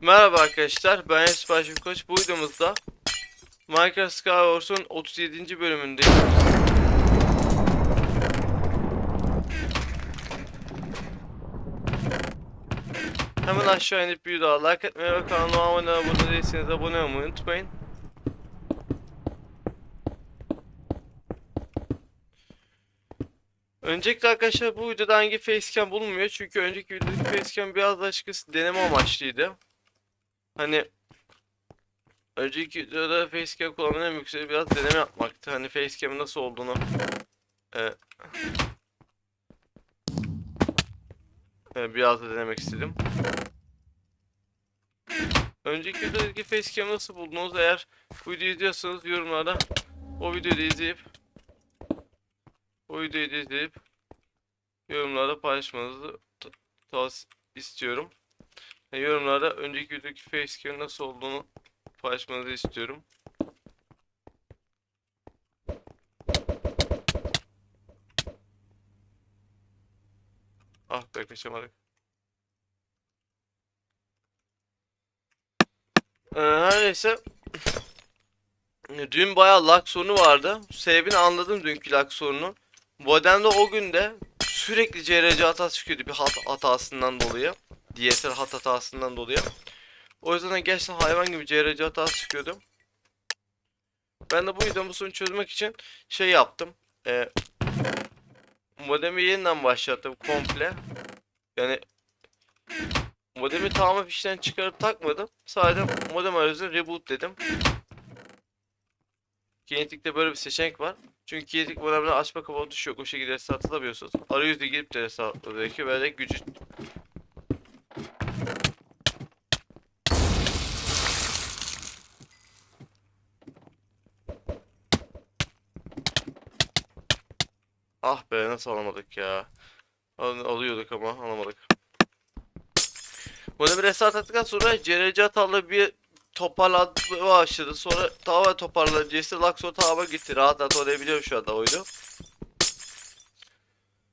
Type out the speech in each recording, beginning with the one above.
Merhaba arkadaşlar, ben Esbaşım Koç. Bu videomuzda Minecraft Skywars'un 37. bölümündeyim. Hemen aşağı inip bir daha like etmeyi ve kanalıma abone abone değilseniz abone olmayı unutmayın. Öncelikle arkadaşlar bu videoda hangi facecam bulunmuyor çünkü önceki videodaki facecam biraz açıkçası deneme amaçlıydı. Hani önceki videoda facecam kullanmanın en büyük biraz deneme yapmaktı. Hani facecam'ın nasıl olduğunu e, e, biraz da denemek istedim. Önceki videodaki facecam nasıl buldunuz? Eğer bu videoyu izliyorsanız yorumlarda o videoyu izleyip o videoyu izleyip yorumlarda paylaşmanızı ta- tavsiye istiyorum. E, yorumlarda önceki videodaki facecam nasıl olduğunu paylaşmanızı istiyorum. Ah be kaçamadık. Ee, her neyse. Dün bayağı lag sorunu vardı. Sebebini anladım dünkü lag sorunu. Modemde o günde sürekli CRC hatası çıkıyordu bir hat hatasından dolayı. DSL hat hatasından dolayı. O yüzden de gerçekten hayvan gibi CRC hatası çıkıyordu. Ben de bu bu sorunu çözmek için şey yaptım. Ee, modemi yeniden başlattım komple. Yani modemi tamamen fişten çıkarıp takmadım. Sadece modem arayüzüne reboot dedim. Kinetik'te böyle bir seçenek var. Çünkü kinetik modemden açma kapalı tuşu yok. O şekilde reset atılamıyorsunuz. Arayüzde girip de atmanız gerekiyor. Böyle gücü Ah be nasıl alamadık ya. Al- Alıyorduk ama alamadık. Modemi reset attıktan sonra CRC hatalı bir toparlanmaya başladı. Sonra tamamen toparladı. CS Luxor tamamen gitti. Rahat rahat oynayabiliyorum şu anda oyunu.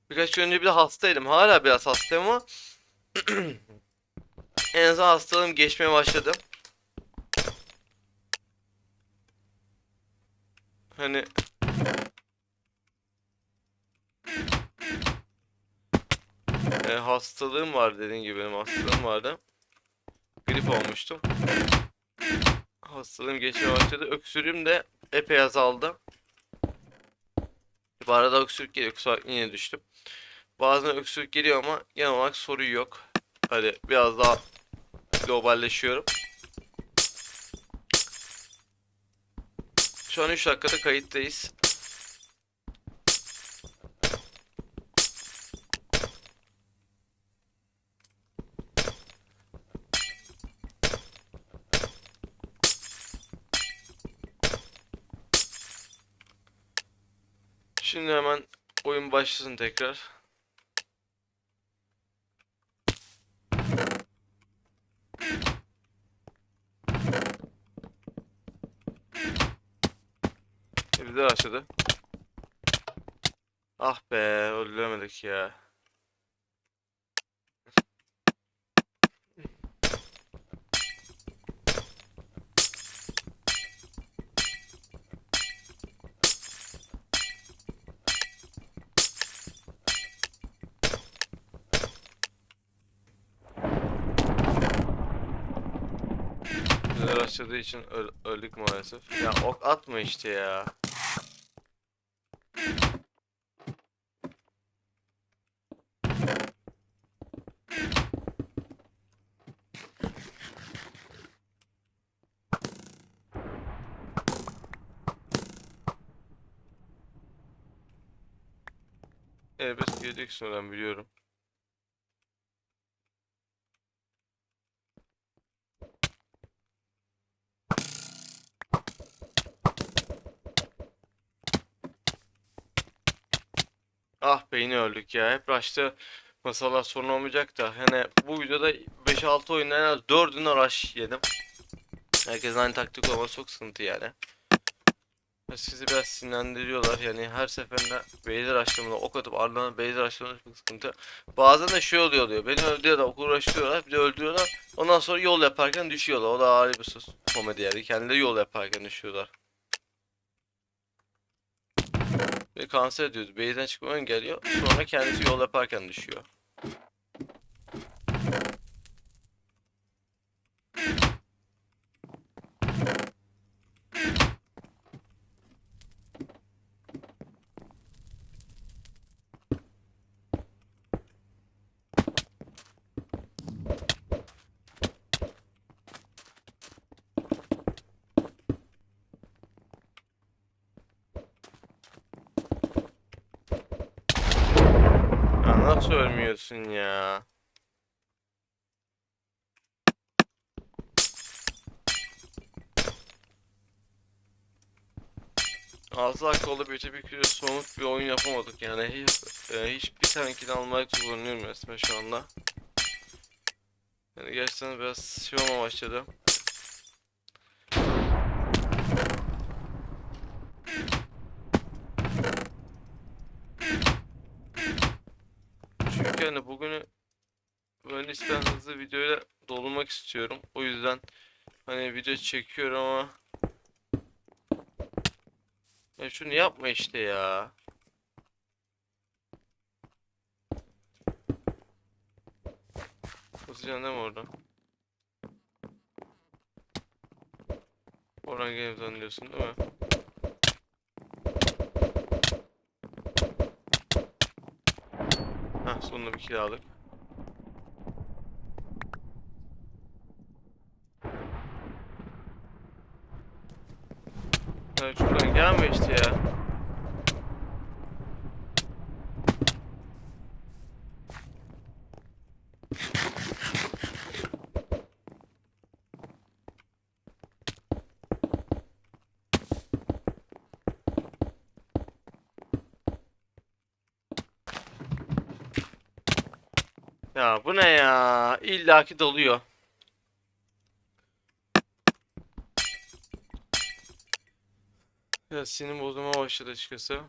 Birkaç gün önce bir de hastaydım. Hala biraz hastayım ama en azından hastalığım geçmeye başladı. Hani e, hastalığım var dediğim gibi benim hastalığım vardı. Grip olmuştum. Hastalığım geçmeye başladı. Öksürüğüm de epey azaldı. Bu arada öksürük geliyor. Kusura yine düştüm. Bazen öksürük geliyor ama genel olarak sorun yok. Hadi biraz daha globalleşiyorum. Şu an 3 dakikada kayıttayız. Şimdi hemen oyun başlasın tekrar. Evde başladı. Ah be, öldüremedik ya. Başladığı için öl- öldük maalesef. Ya ok atma işte ya. Elbet gelecek sonra biliyorum. Ah be yine öldük ya. Hep rush'ta masalar sorun olmayacak da. Hani bu videoda 5-6 oyundan en az 4'ünü rush yedim. Herkesin aynı taktik olması çok sıkıntı yani. sizi biraz sinirlendiriyorlar. Yani her seferinde beyler açtığımda ok atıp ardından beyler açtığımda çok sıkıntı. Bazen de şey oluyor oluyor. Beni öldürüyorlar, ok uğraştırıyorlar, bir de öldürüyorlar. Ondan sonra yol yaparken düşüyorlar. O da ayrı bir sos komedi yani. Kendileri yol yaparken düşüyorlar. Kanser ediyordu. Beyden çıkmamı engelliyor. Sonra kendisi yol yaparken düşüyor. Nasıl ölmüyorsun ya? Dakika oldu bir bir kere somut bir oyun yapamadık yani hiç, e, hiçbir tankini almak zorlanıyorum resmen şu anda. Yani gerçekten biraz şey olma başladı. Hani bugünü böyle ispen hızlı videoyla doldurmak istiyorum. O yüzden hani video çekiyorum ama ya şunu yapma işte ya. Hızlıcan değil mi orada? Oradan gelip zannediyorsun değil mi? Heh sonunda bir kill aldık. Ya şuradan gelme işte ya. Ya bu ne ya? İlla ki doluyor. Ya sinir bozulma başladı açıkçası.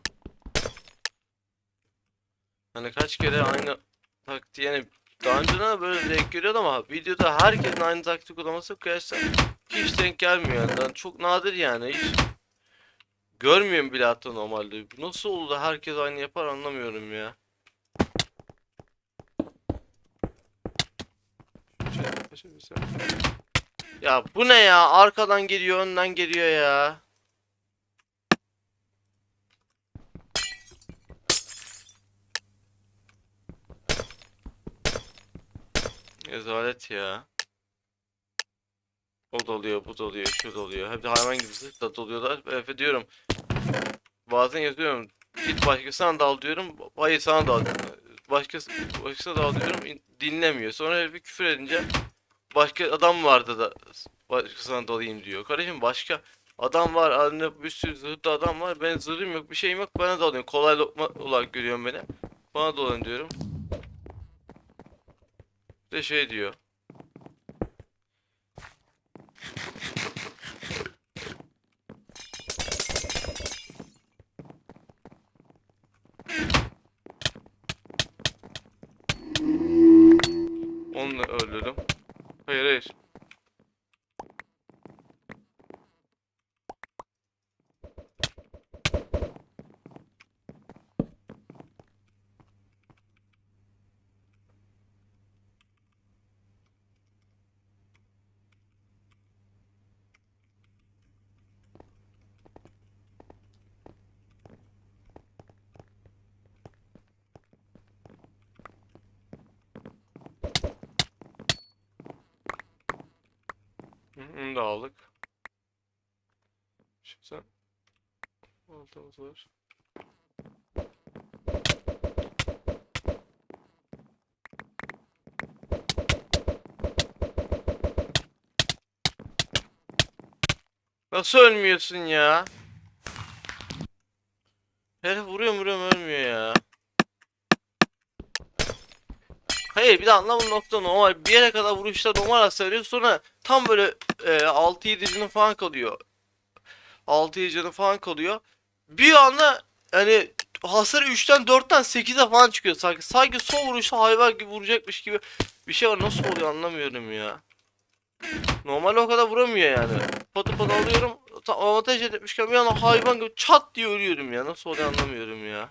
Hani kaç kere aynı taktiği yani daha önceden de böyle denk geliyordu ama videoda herkesin aynı taktik uygulaması kıyasla hiç denk gelmiyor yani. Çok nadir yani hiç görmüyorum bile hatta normalde. Nasıl oldu herkes aynı yapar anlamıyorum ya. Şöyle yaklaşabilirsem. Ya bu ne ya? Arkadan geliyor, önden geliyor ya. Rezalet ya. O doluyor, bu doluyor, şu doluyor. Hep hayvan gibi zırt da doluyorlar. Efe diyorum. Bazen yazıyorum. Git başkasına dal diyorum. Hayır sana dal. Başkası, başkasına dal diyorum. in- Dinlemiyor. Sonra herifi küfür edince başka adam vardı da başkasına dalayım diyor. Kardeşim başka adam var. Halinde bir sürü zırhlı adam var. Ben zırhım yok, bir şeyim yok. Bana dalıyor. Kolay lokma olarak görüyorum beni. Bana dolan diyorum. Bir de şey diyor. Onu öldürdüm. Hayır Onu da aldık. Şimdi sen Baltamız var. Nasıl ölmüyorsun ya? Herif vuruyor vuruyor ölmüyor ya. Hayır bir de anlamın nokta normal. Bir yere kadar vuruşta normal hasar. Sonra tam böyle e, 6-7 canı falan kalıyor. 6 canı falan kalıyor. Bir anda hani hasarı 3'ten 4'ten 8'e falan çıkıyor sanki. Sanki son vuruşta hayvan gibi vuracakmış gibi bir şey var. Nasıl oluyor anlamıyorum ya. Normalde o kadar vuramıyor yani. Patı patı alıyorum. Avantaj etmişken bir anda hayvan gibi çat diye ölüyorum ya. Nasıl oluyor anlamıyorum ya.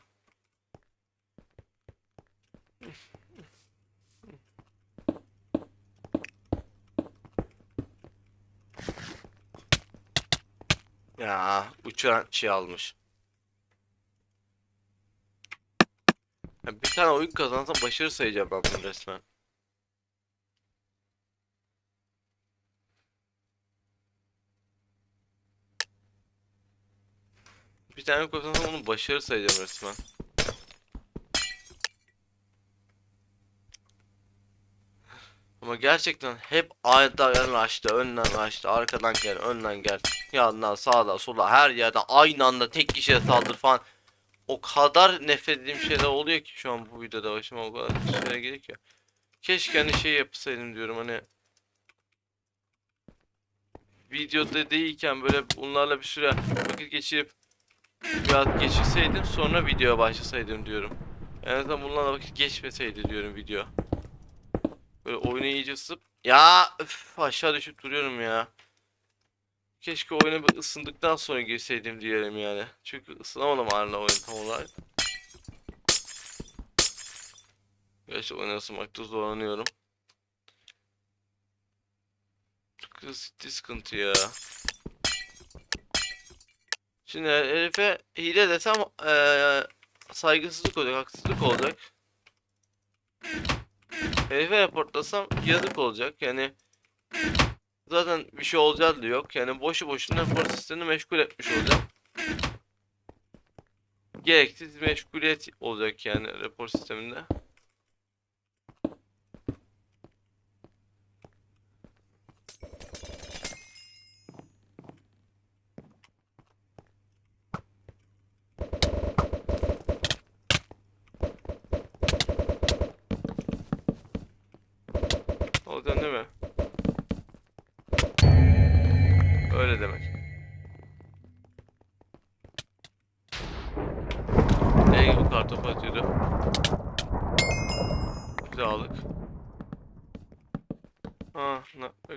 Ya uçuran şey almış. Ya bir tane oyun kazansam başarı sayacağım ben bunu resmen. Bir tane kazansam onu başarı sayacağım resmen. Ama gerçekten hep ayetlerden açtı, önden açtı, arkadan gel, önden gel, yandan, sağda, sola, her yerde aynı anda tek kişiye saldır falan. O kadar nefret ettiğim şeyler oluyor ki şu an bu videoda başıma o kadar şeyler geliyor ki. Keşke hani şey yapsaydım diyorum hani videoda değilken böyle bunlarla bir süre vakit geçirip biraz geçirseydim sonra videoya başlasaydım diyorum. En azından bunlarla vakit geçmeseydi diyorum video. Böyle oyunu iyice ısıp ya öf, aşağı düşüp duruyorum ya. Keşke oyuna bir ısındıktan sonra girseydim diyelim yani. Çünkü ısınamadım hala oyun tam olarak. Gerçi oyuna ısınmakta zorlanıyorum. Kız sıkıntı ya. Şimdi herife hile desem eee saygısızlık olacak, haksızlık olacak. Herife raportlasam yazık olacak yani zaten bir şey olacağı da yok yani boşu boşuna rapor sistemini meşgul etmiş olacağım. Gereksiz meşguliyet olacak yani rapor sisteminde.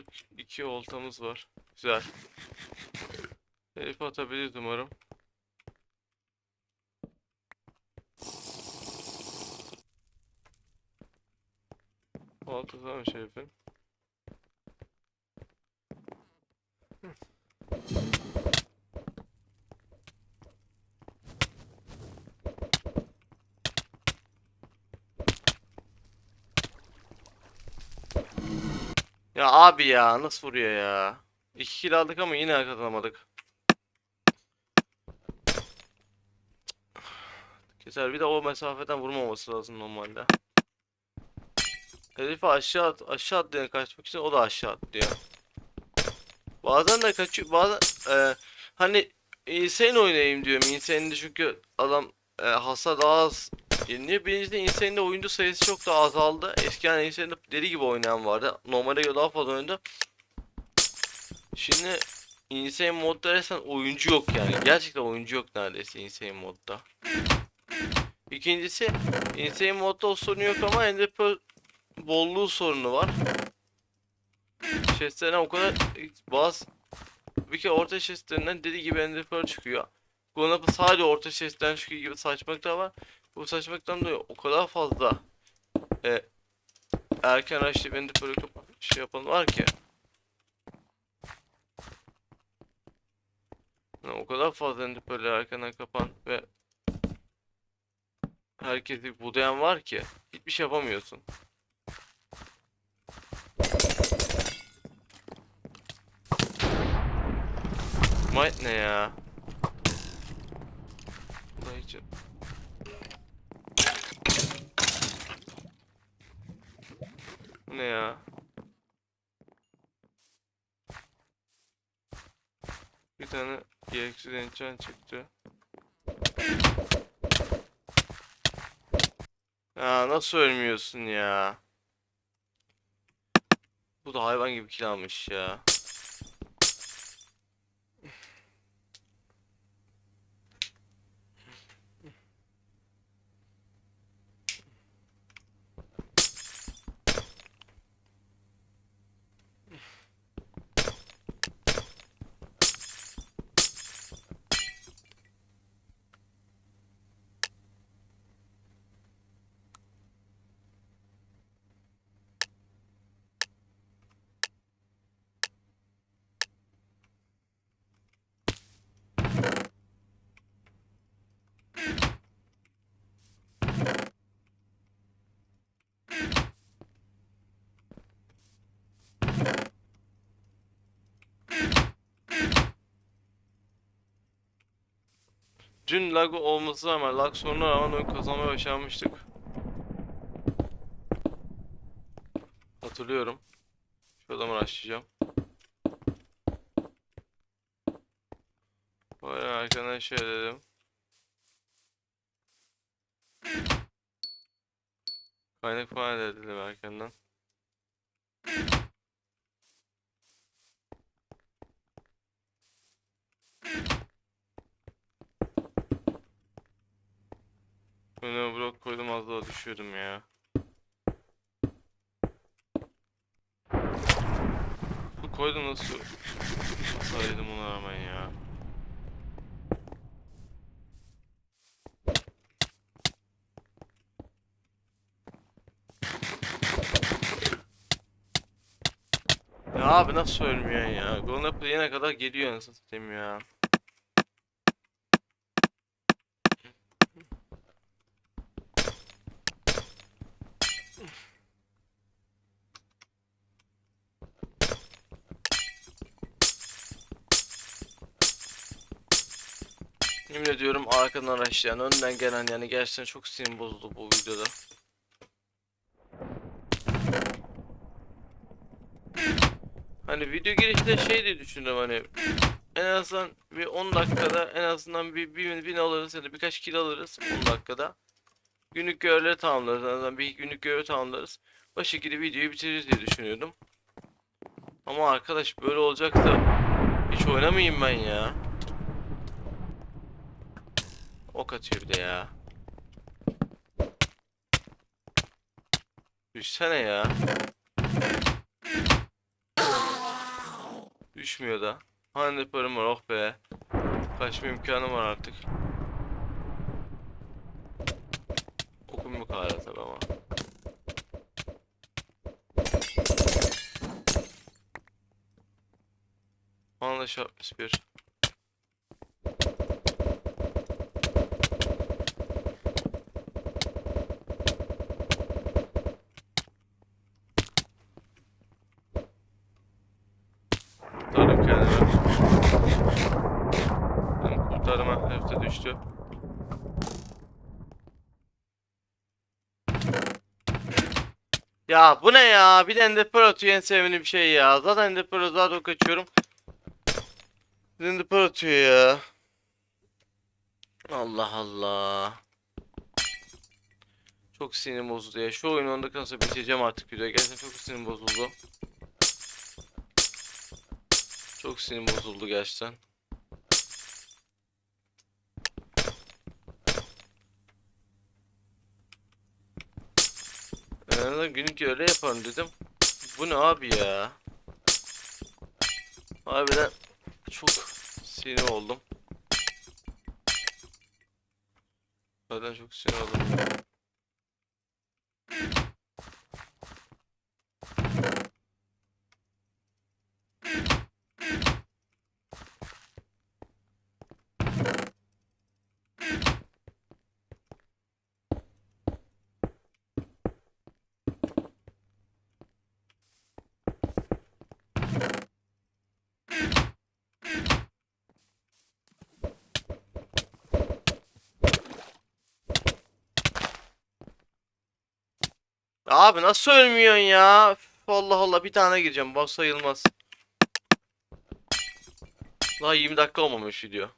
42 oltamız var. Güzel. Telif atabiliriz umarım. Altı tane şerifin. Ya abi ya nasıl vuruyor ya? İki kill aldık ama yine kazanamadık. Keser bir de o mesafeden vurmaması lazım normalde. Herifi aşağı at, aşağı atlayan kaçmak için o da aşağı atlıyor. Bazen de kaçıyor bazen e, hani insane oynayayım diyorum. Insane'de çünkü adam e, hasar daha az yeniliyor. Birincide Insane'de oyuncu sayısı çok daha azaldı. Eskiden Insane'de deli gibi oynayan vardı. Normale göre daha fazla oynadı. Şimdi Insane modda resmen oyuncu yok yani. Gerçekten oyuncu yok neredeyse Insane modda. İkincisi Insane modda o sorun yok ama Ender Pearl bolluğu sorunu var. Chestlerine o kadar bazı bir kere orta chestlerinden deli gibi Ender Pearl çıkıyor. Gonap'ı sadece orta chestten çıkıyor gibi saçmalıklar var. Bu saçmalıktan dolayı o kadar fazla e, erken açtı Ender Pearl'ı kap- şey yapan var ki. Yani o kadar fazla Pearl'ü erkenden kapan ve herkesi budayan var ki hiçbir şey yapamıyorsun. Might ne ya? Bu da hiç... ne ya? Bir tane gereksiz enchant çıktı. Ya nasıl ölmüyorsun ya? Bu da hayvan gibi kill almış ya. Dün lag olması rağmen, lag sorununa rağmen oyun kazanmayı başarmıştık. Hatırlıyorum. Şu adamı açacağım. Böyle arkadan şey dedim. Kaynak falan dedim arkandan. Önüme blok koydum az daha düşüyordum ya. Bu koydum nasıl saydım ona rağmen ya. Ya abi nasıl ölmüyorsun ya? Golden Apple yene kadar geliyor anasını satayım ya. Yemin ediyorum arkadan araçlayan, önden gelen yani gerçekten çok sinirim bozuldu bu videoda. Hani video girişte şey diye düşündüm hani en azından bir 10 dakikada en azından bir bir bin alırız ya da birkaç kill alırız 10 dakikada. Günlük görevleri tamamlarız en azından bir günlük görev tamamlarız. O şekilde videoyu bitiririz diye düşünüyordum. Ama arkadaş böyle olacak da hiç oynamayayım ben ya. Ok atıyor bir de ya. Düşsene ya. Düşmüyor da. Hani param var oh be. Kaçma imkanım var artık. Okum yok hala tabi ama. Şartmış bir. Ya bu ne ya? Bir de Ender atıyor en sevdiğim şey ya. Zaten Ender Pearl'ı zaten kaçıyorum. Bir de Ender atıyor ya. Allah Allah. Çok sinirim bozuldu ya. Şu oyunu onda kalırsa bitireceğim artık videoyu. Gerçekten çok sinirim bozuldu. Çok sinirim bozuldu gerçekten. En azından günlük öyle yaparım dedim. Bu ne abi ya? Harbiden çok sinir oldum. Harbiden çok sinir oldum. Abi nasıl ölmüyorsun ya? Allah Allah bir tane gireceğim. Bak sayılmaz. Daha 20 dakika olmamış video.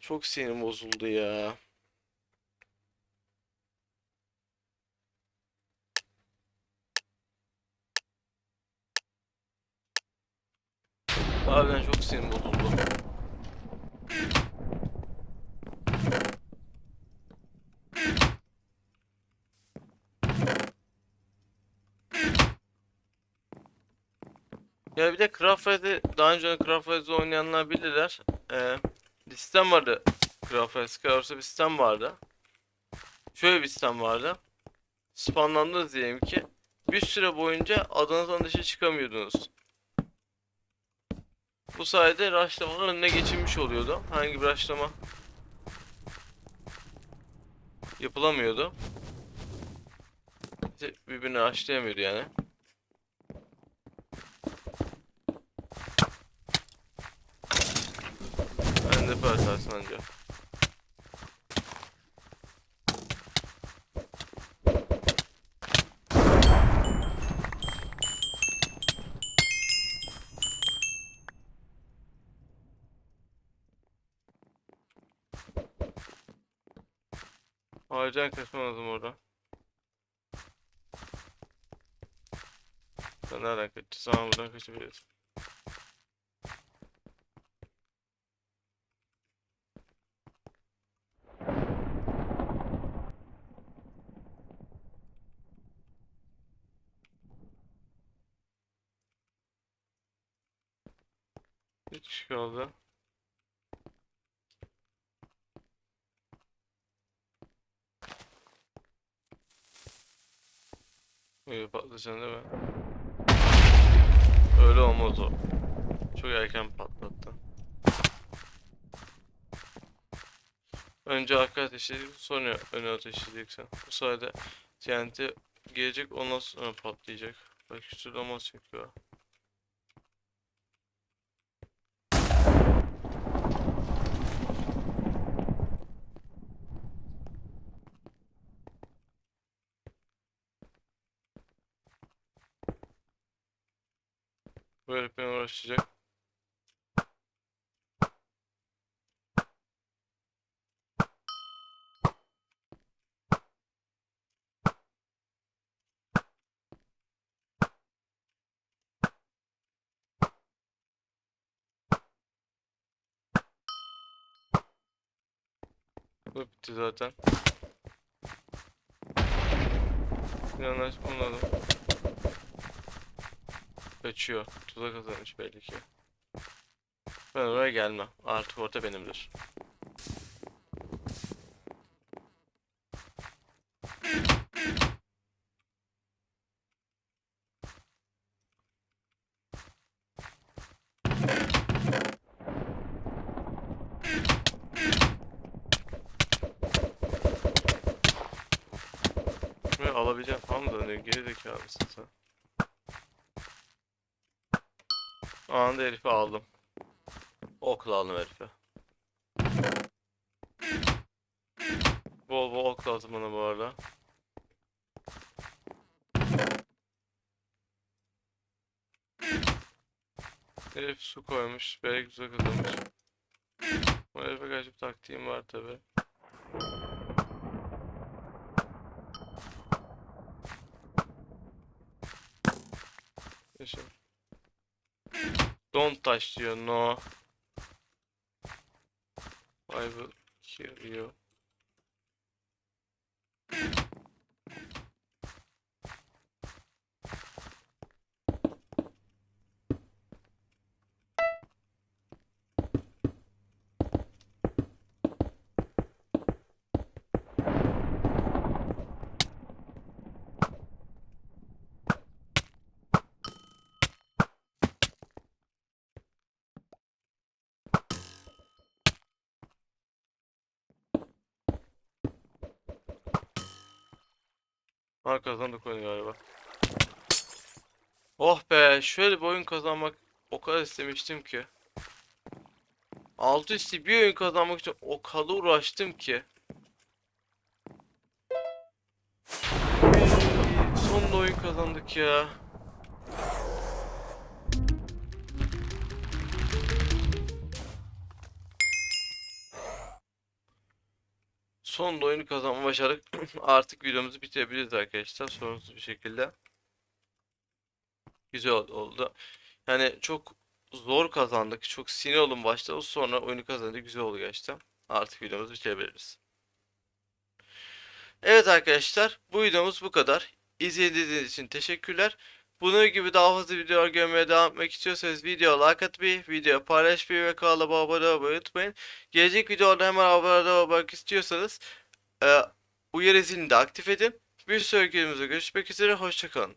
Çok sinirim bozuldu ya. Harbiden çok sinirim bozuldu. Ya bir de Craft'ı daha önce Craft'ı oynayanlar bilirler. Ee, bir sistem vardı. Craft'ı Skywars'ta bir sistem vardı. Şöyle bir sistem vardı. Spawnlandınız diyelim ki. Bir süre boyunca adanızdan dışarı çıkamıyordunuz. Bu sayede rushlamalar önüne geçilmiş oluyordu. Hangi bir rushlama yapılamıyordu. İşte birbirini rushlayamıyordu yani. Kapı açarsın anca. Acilen kaçmam lazım orada. Sen nereden kaçacaksın? Ama buradan kaçabiliyorsun. Böyle patlatacaksın değil mi? Öyle olmaz o. Çok erken patlattı. Önce arka ateşleyecek, sonra öne ateşleyeceksin. Bu sayede TNT gelecek, ondan sonra patlayacak. Hiç türlü olmaz çünkü o. Uğraşacak. Bu bitti zaten. Yanlış anladım. Kaçıyor. Tuzak kazanmış belli ki. Ben oraya gelmem. Artık orta benimdir. Ve alabileceğim falan da ne geri zekalısın sen. Anında herifi aldım. Okla aldım herifi. Bol bol ok lazım bana bu arada. Herif su koymuş. Belki güzel kazanmış. Bu herife karşı bir taktiğim var tabi. Don't touch diyor. No. I will kill you. Ha kazandık oyunu galiba. Oh be şöyle bir oyun kazanmak o kadar istemiştim ki. Altı üstü bir oyun kazanmak için o kadar uğraştım ki. Sonunda oyun kazandık ya. Sonunda oyunu kazanma başardık. Artık videomuzu bitirebiliriz arkadaşlar sorunsuz bir şekilde. Güzel ol- oldu. Yani çok zor kazandık. Çok sinir oldum başta. Sonra oyunu kazandık. Güzel oldu gerçekten. Artık videomuzu bitirebiliriz. Evet arkadaşlar. Bu videomuz bu kadar. İzlediğiniz için teşekkürler. Bunun gibi daha fazla videolar görmeye devam etmek istiyorsanız videoya like atmayı, videoya paylaşmayı ve kanala abone olmayı unutmayın. Gelecek videolarda hemen abone olmak istiyorsanız e, uyarı zilini de aktif edin. Bir sonraki videomuzda görüşmek üzere. Hoşçakalın.